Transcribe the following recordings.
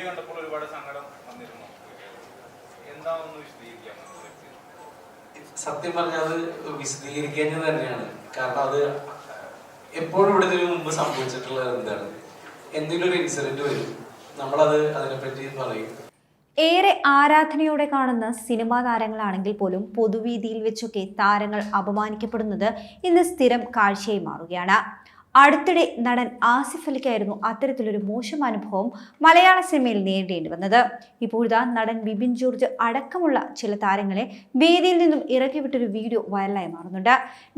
Video കണ്ടപ്പോൾ ഒരുപാട് സങ്കടം വന്നിരുന്നു. എന്താണെന്ന് വിശദീകരിക്കാം സത്യം പറഞ്ഞാൽ അത് വിശദീകരിക്കേണ്ടത് തന്നെയാണ്. കാരണം അത് എപ്പോഴും ഇവിടെ ഇതിനു മുമ്പ് സംഭവിച്ചിട്ടുള്ളത് എന്താണ് എന്തെങ്കിലും ഒരു ഇൻസിഡന്റ് വരും നമ്മളത് അതിനെപ്പറ്റി പറയും. ഏറെ ആരാധനയോടെ കാണുന്ന സിനിമാ താരങ്ങളാണെങ്കിൽ പോലും പൊതുവീതിയിൽ വെച്ചൊക്കെ താരങ്ങൾ അപമാനിക്കപ്പെടുന്നത് ഇന്ന് സ്ഥിരം കാഴ്ചയായി മാറുകയാണ്. അടുത്തിടെ നടൻ ആസിഫ് അലിക്കായിരുന്നു അത്തരത്തിലൊരു മോശം അനുഭവം മലയാള സിനിമയിൽ നേരിടേണ്ടി വന്നത്. ഇപ്പോഴിതാ നടൻ ബിബിൻ ജോർജ് അടക്കമുള്ള ചില താരങ്ങളെ വേദിയിൽ നിന്നും ഇറക്കിവിട്ടൊരു വീഡിയോ വൈറലായി മാറുന്നുണ്ട്.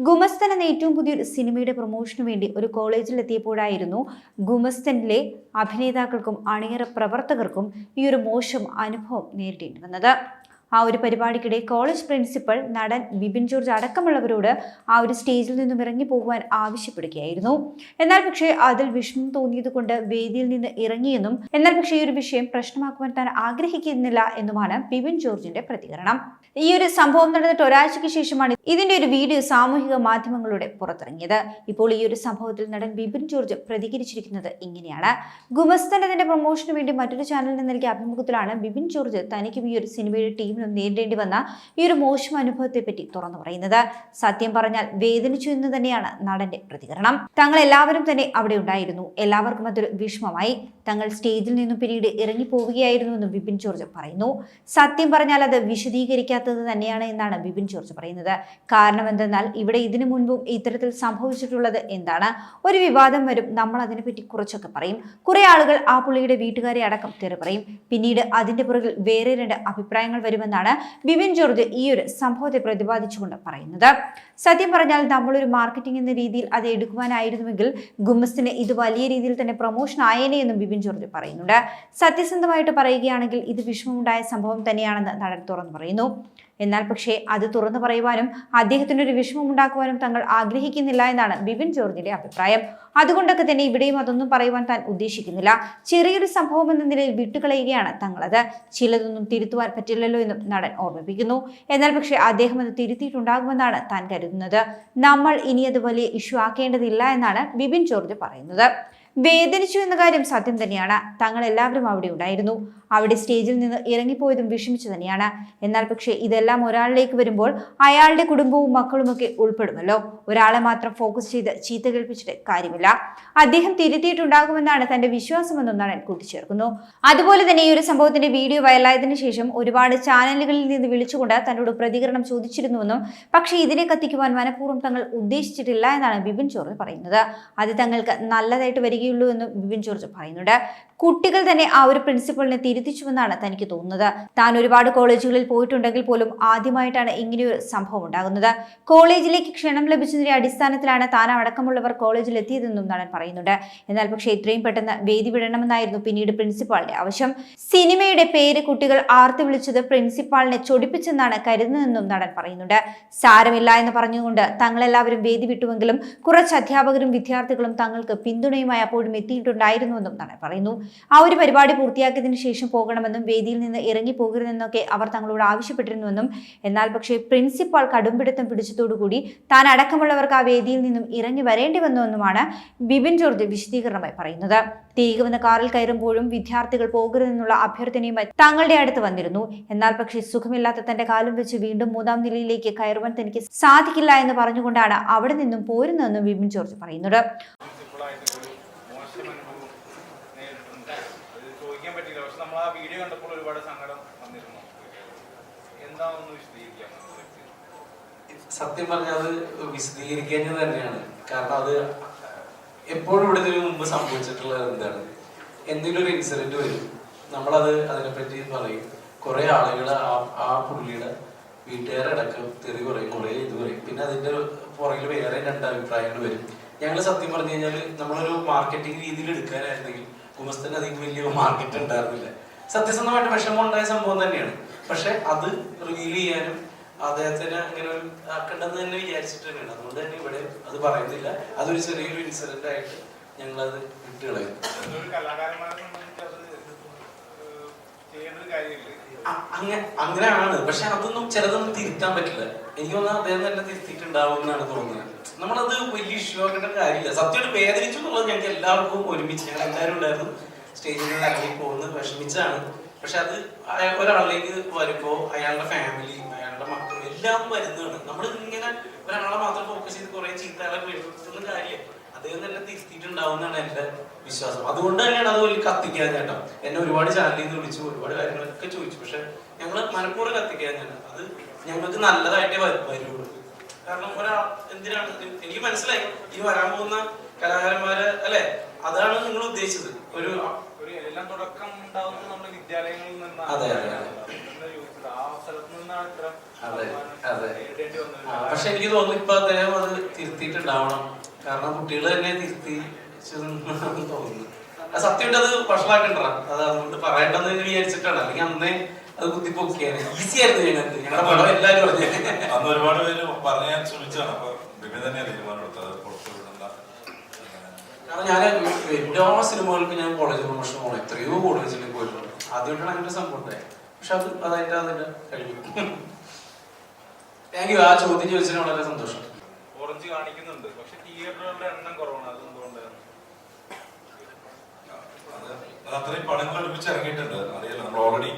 ഗുമസ്തൻ എന്ന ഏറ്റവും പുതിയൊരു സിനിമയുടെ പ്രൊമോഷനു വേണ്ടി ഒരു കോളേജിൽ എത്തിയപ്പോഴായിരുന്നു ഗുമസ്തനിലെ അഭിനേതാക്കൾക്കും അണിയറ പ്രവർത്തകർക്കും ഈ ഒരു മോശം അനുഭവം നേരിടേണ്ടി വന്നത്. ആ ഒരു പരിപാടിക്കിടെ കോളേജ് പ്രിൻസിപ്പൽ നടൻ ബിബിൻ ജോർജ് അടക്കമുള്ളവരോട് ആ ഒരു സ്റ്റേജിൽ നിന്നും ഇറങ്ങി പോകുവാൻ ആവശ്യപ്പെടുകയായിരുന്നു. എന്നാൽ പക്ഷേ അതിൽ വിഷമം തോന്നിയത് കൊണ്ട് വേദിയിൽ നിന്ന് ഇറങ്ങിയെന്നും എന്നാൽ പക്ഷേ ഈ ഒരു വിഷയം പ്രശ്നമാക്കുവാൻ താൻ ആഗ്രഹിക്കുന്നില്ല എന്നുമാണ് ബിബിൻ ജോർജിന്റെ പ്രതികരണം. ഈ ഒരു സംഭവം നടന്നിട്ട് ഒരാഴ്ചയ്ക്ക് ശേഷമാണ് ഇതിന്റെ ഒരു വീഡിയോ സാമൂഹിക മാധ്യമങ്ങളിലൂടെ പുറത്തിറങ്ങിയത്. ഇപ്പോൾ ഈ ഒരു സംഭവത്തിൽ നടൻ ബിബിൻ ജോർജ് പ്രതികരിച്ചിരിക്കുന്നത് ഇങ്ങനെയാണ്. ഗുമസ്തൻ അതിന്റെ പ്രൊമോഷന് വേണ്ടി മറ്റൊരു ചാനലിന് നൽകിയ അഭിമുഖത്തിലാണ് ബിബിൻ ജോർജ് തനിക്കും ഈ ഒരു സിനിമയുടെ ടീമിനും നേരിടേണ്ടി വന്ന ഈ ഒരു മോശം അനുഭവത്തെ പറ്റി തുറന്നു പറയുന്നത്. സത്യം പറഞ്ഞാൽ വേദനിച്ചു എന്ന് തന്നെയാണ് നടന്റെ പ്രതികരണം. തങ്ങൾ എല്ലാവരും തന്നെ അവിടെ ഉണ്ടായിരുന്നു. എല്ലാവർക്കും അതൊരു വിഷമമായി. തങ്ങൾ സ്റ്റേജിൽ നിന്നും പിന്നീട് ഇറങ്ങി എന്ന് ബിപിൻ ജോർജ് പറയുന്നു. സത്യം പറഞ്ഞാൽ അത് വിശദീകരിക്കാത്തത് തന്നെയാണ് എന്നാണ് ബിപിൻ ജോർജ് പറയുന്നത്. കാരണം എന്തെന്നാൽ ഇവിടെ ഇതിനു മുൻപും ഇത്തരത്തിൽ സംഭവിച്ചിട്ടുള്ളത് എന്താണ്? ഒരു വിവാദം വരും. നമ്മൾ അതിനെപ്പറ്റി കുറച്ചൊക്കെ പറയും. കുറെ ആളുകൾ ആ പുള്ളിയുടെ വീട്ടുകാരെ അടക്കം തെറി പറയും. പിന്നീട് അതിന്റെ പുറകിൽ വേറെ രണ്ട് അഭിപ്രായങ്ങൾ വരുമെന്നാണ് ബിപിൻ ജോർജ് ഈ ഒരു സംഭവത്തെ പ്രതിപാദിച്ചുകൊണ്ട് പറയുന്നത്. സത്യം പറഞ്ഞാൽ നമ്മളൊരു മാർക്കറ്റിംഗ് എന്ന രീതിയിൽ അത് എടുക്കുവാനായിരുന്നുവെങ്കിൽ ഗുമസ്തിന് ഇത് വലിയ രീതിയിൽ തന്നെ പ്രൊമോഷൻ ആയേനെ എന്നും ബിപിൻ ജോർജ് പറയുന്നുണ്ട്. സത്യസന്ധമായിട്ട് പറയുകയാണെങ്കിൽ ഇത് വിഷമമുണ്ടായ സംഭവം തന്നെയാണെന്ന് നടൻ തുറന്നു പറയുന്നു. എന്നാൽ പക്ഷേ അത് തുറന്നു പറയുവാനും അദ്ദേഹത്തിന് ഒരു വിഷമം ഉണ്ടാക്കുവാനും തങ്ങൾ ആഗ്രഹിക്കുന്നില്ല എന്നാണ് ബിപിൻ ജോർജിന്റെ അഭിപ്രായം. അതുകൊണ്ടൊക്കെ തന്നെ ഇവിടെയും അതൊന്നും പറയുവാൻ താൻ ഉദ്ദേശിക്കുന്നില്ല. ചെറിയൊരു സംഭവം എന്ന നിലയിൽ വിട്ടുകളയുകയാണ് തങ്ങളത്. ചിലതൊന്നും തിരുത്തുവാൻ പറ്റില്ലല്ലോ എന്നും നടൻ ഓർമ്മിപ്പിക്കുന്നു. എന്നാൽ പക്ഷേ അദ്ദേഹം അത് തിരുത്തിയിട്ടുണ്ടാകുമെന്നാണ് താൻ കരുതുന്നത്. നമ്മൾ ഇനി അത് വലിയ ഇഷ്യൂ ആക്കേണ്ടതില്ല എന്നാണ് ബിപിൻ ജോർജ് പറയുന്നത്. വേദനിച്ചു എന്ന കാര്യം സത്യം തന്നെയാണ്. തങ്ങൾ എല്ലാവരും അവിടെ ഉണ്ടായിരുന്നു. അവിടെ സ്റ്റേജിൽ നിന്ന് ഇറങ്ങിപ്പോയതും വിഷമിച്ചു തന്നെയാണ്. എന്നാൽ പക്ഷേ ഇതെല്ലാം ഒരാളിലേക്ക് വരുമ്പോൾ അയാളുടെ കുടുംബവും മക്കളുമൊക്കെ ഉൾപ്പെടുമല്ലോ. ഒരാളെ മാത്രം ഫോക്കസ് ചെയ്ത് ചീത്ത കേൾപ്പിച്ചിട്ട് കാര്യമില്ല. അദ്ദേഹം തിരുത്തിയിട്ടുണ്ടാകുമെന്നാണ് തന്റെ വിശ്വാസമെന്നും നടൻ കൂട്ടിച്ചേർക്കുന്നു. അതുപോലെ തന്നെ ഈ ഒരു സംഭവത്തിന്റെ വീഡിയോ വൈറലായതിനു ശേഷം ഒരുപാട് ചാനലുകളിൽ നിന്ന് വിളിച്ചുകൊണ്ട് തന്നോട് പ്രതികരണം ചോദിച്ചിരുന്നുവെന്നും പക്ഷേ ഇതിനെ കത്തിക്കുവാൻ മനഃപൂർവം തങ്ങൾ ഉദ്ദേശിച്ചിട്ടില്ല എന്നാണ് ബിപിൻ ചോറിൽ പറയുന്നത്. അത് തങ്ങൾക്ക് നല്ലതായിട്ട് വരികയുള്ളൂ എന്ന് വിവിൻ ജോർജ് പറയുന്നുണ്ട്. കുട്ടികൾ തന്നെ ആ ഒരു പ്രിൻസിപ്പളിനെ തിരുത്തിച്ചുവെന്നാണ് തനിക്ക് തോന്നുന്നത്. താൻ ഒരുപാട് കോളേജുകളിൽ പോയിട്ടുണ്ടെങ്കിൽ പോലും ആദ്യമായിട്ടാണ് ഇങ്ങനെയൊരു സംഭവം ഉണ്ടാകുന്നത്. കോളേജിലേക്ക് ക്ഷണം ലഭിച്ചതിന്റെ അടിസ്ഥാനത്തിലാണ് താൻ അടക്കമുള്ളവർ കോളേജിൽ എത്തിയതെന്നും നടൻ പറയുന്നുണ്ട്. എന്നാൽ പക്ഷേ ഇത്രയും പെട്ടെന്ന് വേദി വിടണമെന്നായിരുന്നു പിന്നീട് പ്രിൻസിപ്പാളിന്റെ ആവശ്യം. സിനിമയുടെ പേര് കുട്ടികൾ ആർത്തി വിളിച്ചത് പ്രിൻസിപ്പാളിനെ ചൊടിപ്പിച്ചെന്നാണ് കരുതുന്നതെന്നും നടൻ പറയുന്നുണ്ട്. സാരമില്ല എന്ന് പറഞ്ഞുകൊണ്ട് തങ്ങളെല്ലാവരും വേദി വിട്ടുവെങ്കിലും കുറച്ച് അധ്യാപകരും വിദ്യാർത്ഥികളും തങ്ങൾക്ക് പിന്തുണയുമായി അപ്പോഴും എത്തിയിട്ടുണ്ടായിരുന്നുവെന്നും നടൻ പറയുന്നു. ആ ഒരു പരിപാടി പൂർത്തിയാക്കിയതിനു ശേഷം പോകണമെന്നും വേദിയിൽ നിന്ന് ഇറങ്ങി പോകരുതെന്നൊക്കെ അവർ തങ്ങളോട് ആവശ്യപ്പെട്ടിരുന്നുവെന്നും എന്നാൽ പക്ഷേ പ്രിൻസിപ്പാൾ കടുംപിടുത്തം പിടിച്ചതോടുകൂടി താൻ അടക്കമുള്ളവർക്ക് ആ വേദിയിൽ നിന്നും ഇറങ്ങി വരേണ്ടി വന്നുവെന്നുമാണ് ബിപിൻ ജോർജ് വിശദീകരണമായി പറയുന്നത്. തിരികെ വന്ന കാറിൽ കയറുമ്പോഴും വിദ്യാർത്ഥികൾ പോകരുതെന്നുള്ള അഭ്യർത്ഥനയുമായി തങ്ങളുടെ അടുത്ത് വന്നിരുന്നു. എന്നാൽ പക്ഷേ സുഖമില്ലാത്ത തന്റെ കാലം വെച്ച് വീണ്ടും മൂന്നാം നിലയിലേക്ക് കയറുവാൻ തനിക്ക് സാധിക്കില്ല എന്ന് പറഞ്ഞുകൊണ്ടാണ് അവിടെ നിന്നും പോരുന്നതെന്നും ബിപിൻ ജോർജ് പറയുന്നത് പ്രിൻസിപ്പളായിട്ട് ഒരു മോശം അനുഭവം നേരിട്ടുണ്ട് അത് ചോദിക്കാൻ പറ്റില്ല പക്ഷെ നമ്മൾ ആ വീഡിയോ കണ്ടപ്പോൾ ഒരുപാട് സങ്കടം വന്നിരുന്നു എന്താണെന്ന് വിശദീകരിക്കാം സത്യം പറഞ്ഞാൽ അത് വിശദീകരിക്കേണ്ടത് തന്നെയാണ്. കാരണം അത് എപ്പോഴും ഇവിടെ മുമ്പ് സംഭവിച്ചിട്ടുള്ളത് എന്താണ്? എന്തെങ്കിലും ഒരു ഇൻസിഡന്റ് വരും. നമ്മളത് അതിനെപ്പറ്റി പറയും. കുറെ ആളുകൾ ആ ആ പുള്ളിയുടെ വീട്ടുകാരടക്കം തെറി പറയും കുറെ ഇത് പറയും. പിന്നെ അതിന്റെ പുറകിൽ വേറെ രണ്ട് അഭിപ്രായങ്ങൾ വരും. ഞങ്ങൾ സത്യം പറഞ്ഞു കഴിഞ്ഞാൽ നമ്മളൊരു മാർക്കറ്റിംഗ് രീതിയിൽ എടുക്കാനായിരുന്നെങ്കിൽ കുമസ്തന് അധികം വലിയ മാർക്കറ്റ് ഉണ്ടായിരുന്നില്ല. സത്യസന്ധമായിട്ട് വിഷമം ഉണ്ടായ സംഭവം തന്നെയാണ്. പക്ഷെ അത് റിവീൽ ചെയ്യാനും അദ്ദേഹത്തിന് അങ്ങനെ ഒരു ആക്കേണ്ടെന്ന് തന്നെ വിചാരിച്ചിട്ടുണ്ട് അതുകൊണ്ട് തന്നെ ഇവിടെ അത് പറയുന്നില്ല. അതൊരു ചെറിയൊരു ഇൻസിഡന്റ് ആയിട്ട് ഒരു അത് ഏഹ്, കളയും അങ്ങനെയാണ്. പക്ഷെ അതൊന്നും ചിലതൊന്നും തിരുത്താൻ പറ്റില്ല. എനിക്ക് തോന്നുന്നത് അദ്ദേഹം തന്നെ തിരുത്തിയിട്ടുണ്ടാവും എന്നാണ് തോന്നുന്നത്. നമ്മളത് വലിയ ഇഷ്യൂ ആക്കേണ്ട കാര്യമില്ല. സത്യം വേദനിച്ചു എന്നുള്ളത് ഞങ്ങൾക്ക് എല്ലാവർക്കും ഒരുമിച്ച്. ഞങ്ങൾ എല്ലാവരും ഉണ്ടായിരുന്നു. സ്റ്റേജിൽ നിന്ന് ഇറങ്ങി പോകുന്നത് വിഷമിച്ചാണ്. പക്ഷെ അത് ഒരാളിലേക്ക് വരുമ്പോൾ അയാളുടെ ഫാമിലി എല്ലാം വരുന്നതാണ്. നമ്മൾ ഇങ്ങനെ ഒരാളെ മാത്രം ഫോക്കസ് ചെയ്ത് കുറെ ചീത്തകളെ വീഴ്ത്തുന്ന കാര്യം. അദ്ദേഹം തന്നെ തിരുത്തിയിട്ടുണ്ടാവുന്നതാണ് എന്റെ വിശ്വാസം. അതുകൊണ്ട് തന്നെയാണ് അത് വലിയ കത്തിക്കാൻ ചേട്ടാ എന്നെ ഒരുപാട് ചാനലിൽ നിന്ന് വിളിച്ചു ഒരുപാട് കാര്യങ്ങളൊക്കെ ചോദിച്ചു. പക്ഷെ ഞങ്ങൾ മനഃപൂർവം കത്തിക്കാൻ ചേട്ടാ അത് ഞങ്ങൾക്ക് നല്ലതായിട്ടേ വരു- വരുള്ളൂ. കാരണം ഒരാൾ എന്തിനാണ്? എനിക്ക് മനസ്സിലായി. ഇനി വരാൻ പോകുന്ന കലാകാരന്മാര് അല്ലെ? അതാണ് നിങ്ങൾ ഉദ്ദേശിച്ചത്. ഒരു ഒരു എല്ലാം തുടക്കം ഉണ്ടാവുന്ന നമ്മുടെ വിദ്യാലയങ്ങളിൽ നിന്നാണ്. അതെ, അതെ, പക്ഷെ എനിക്ക് തോന്നുന്നു ഇപ്പൊ അദ്ദേഹം അത് തിരുത്തിയിട്ടുണ്ടാവണം. കാരണം കുട്ടികൾ തന്നെ തിരുത്തി തോന്നുന്നു. സത്യമായിട്ട് അത് വഷളാക്കണ്ട അത് അതുകൊണ്ട് പറയണ്ടെന്ന് വിചാരിച്ചിട്ടാണ്. അല്ലെങ്കിൽ അന്നേ അത് കുത്തിപ്പൊക്കിയാണ്. ഈസി ആയിരുന്നു ഞങ്ങൾക്ക് ഞങ്ങളുടെ പടം എല്ലാവരും പറഞ്ഞു അന്ന് ഒരുപാട് പേര് പറയാൻ ശ്രമിച്ചാണ് അപ്പൊ ബിബി കാരണം ഞാൻ എല്ലാ സിനിമകൾക്കും ഞാൻ കോളേജ് പ്രൊമോഷൻ പോകണം എത്രയോ കോളേജിലേക്ക് പോയിട്ടുണ്ട്. ആദ്യമായിട്ടാണ് അങ്ങനെ സംഭവം ഉണ്ടായത്. പക്ഷെ അത് അതായിട്ട് അതിന്റെ കഴിഞ്ഞു താങ്ക് യു. ആ ചോദ്യം ചോദിച്ചതിന് വളരെ സന്തോഷം. ഓറഞ്ച് കാണിക്കുന്നുണ്ട്. പക്ഷെ തിയേറ്ററുകളുടെ എണ്ണം കുറവാണ്. അത് എന്തുകൊണ്ടാണ് അത്രയും പടങ്ങൾ ഒരുമിച്ച് ഇറങ്ങിയിട്ടുണ്ട്. അറിയാലോ നമ്മൾ ഓൾറെഡി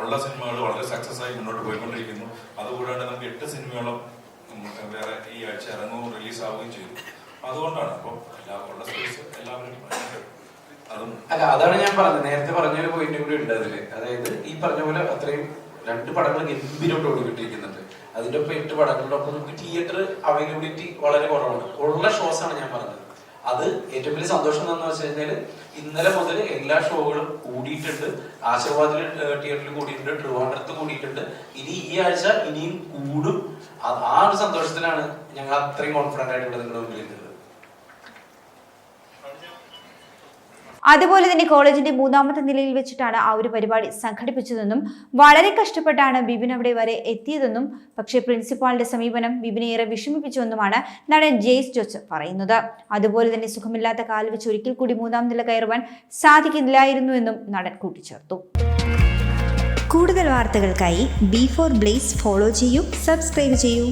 ഉള്ള സിനിമകൾ വളരെ സക്സസ് ആയി മുന്നോട്ട് പോയിക്കൊണ്ടിരിക്കുന്നു. അതുകൂടാണ്ട് നമുക്ക് എട്ട് സിനിമകളും വേറെ ഈ ആഴ്ച ഇറങ്ങുകയും റിലീസ് ആവുകയും ചെയ്തു. അതുകൊണ്ടാണ്. അപ്പോൾ എല്ലാ ഉള്ള സ്പേസ് എല്ലാവരും അല്ല അതാണ് ഞാൻ പറഞ്ഞത്. നേരത്തെ പറഞ്ഞ ഒരു പോയിന്റ് കൂടി ഉണ്ട് അതിൽ. അതായത് ഈ പറഞ്ഞ പോലെ അത്രയും രണ്ട് പടങ്ങൾ ഗംഭീരമായിട്ട് ഓടിക്കിട്ടിരിക്കുന്നുണ്ട് അതിന്റെ ഒപ്പം എട്ട് പടങ്ങളുടെ ഒപ്പം നമുക്ക് തിയേറ്റർ അവൈലബിലിറ്റി വളരെ കുറവാണ്. ഉള്ള ഷോസ് ആണ് ഞാൻ പറഞ്ഞത്. അത് ഏറ്റവും വലിയ സന്തോഷം എന്താണെന്ന് വെച്ച് കഴിഞ്ഞാൽ ഇന്നലെ മുതൽ എല്ലാ ഷോകളും കൂടിയിട്ടുണ്ട്. ആശീർവാദിൽ തിയേറ്ററിൽ കൂടിയിട്ടുണ്ട്. ട്രിവാൻഡ്രത്ത് കൂടിയിട്ടുണ്ട്. ഇനി ഈ ആഴ്ച ഇനിയും കൂടും. ആ- ആ ഒരു സന്തോഷത്തിലാണ് ഞങ്ങൾ അത്രയും കോൺഫിഡന്റ് ആയിട്ട് ഇവിടെ നിങ്ങളുടെ മുമ്പിൽ അതുപോലെ തന്നെ കോളേജിന്റെ മൂന്നാമത്തെ നിലയിൽ വെച്ചിട്ടാണ് ആ ഒരു പരിപാടി സംഘടിപ്പിച്ചതെന്നും വളരെ കഷ്ടപ്പെട്ടാണ് ബിബിൻ അവിടെ വരെ എത്തിയതെന്നും പക്ഷേ പ്രിൻസിപ്പാളിന്റെ സമീപനം ബിബിനെ ഏറെ വിഷമിപ്പിച്ചുവെന്നുമാണ് നടൻ ജെയ്സ് ജോസ് പറയുന്നത്. അതുപോലെ തന്നെ സുഖമില്ലാത്ത കാൽ വെച്ച് ഒരിക്കൽ കൂടി മൂന്നാം നില കയറുവാൻ സാധിക്കില്ലായിരുന്നുവെന്നും നടൻ കൂട്ടിച്ചേർത്തു. കൂടുതൽ വാർത്തകൾക്കായി ബി ഫോർ ബ്ലേസ് ഫോളോ ചെയ്യൂ സബ്സ്ക്രൈബ് ചെയ്യൂ.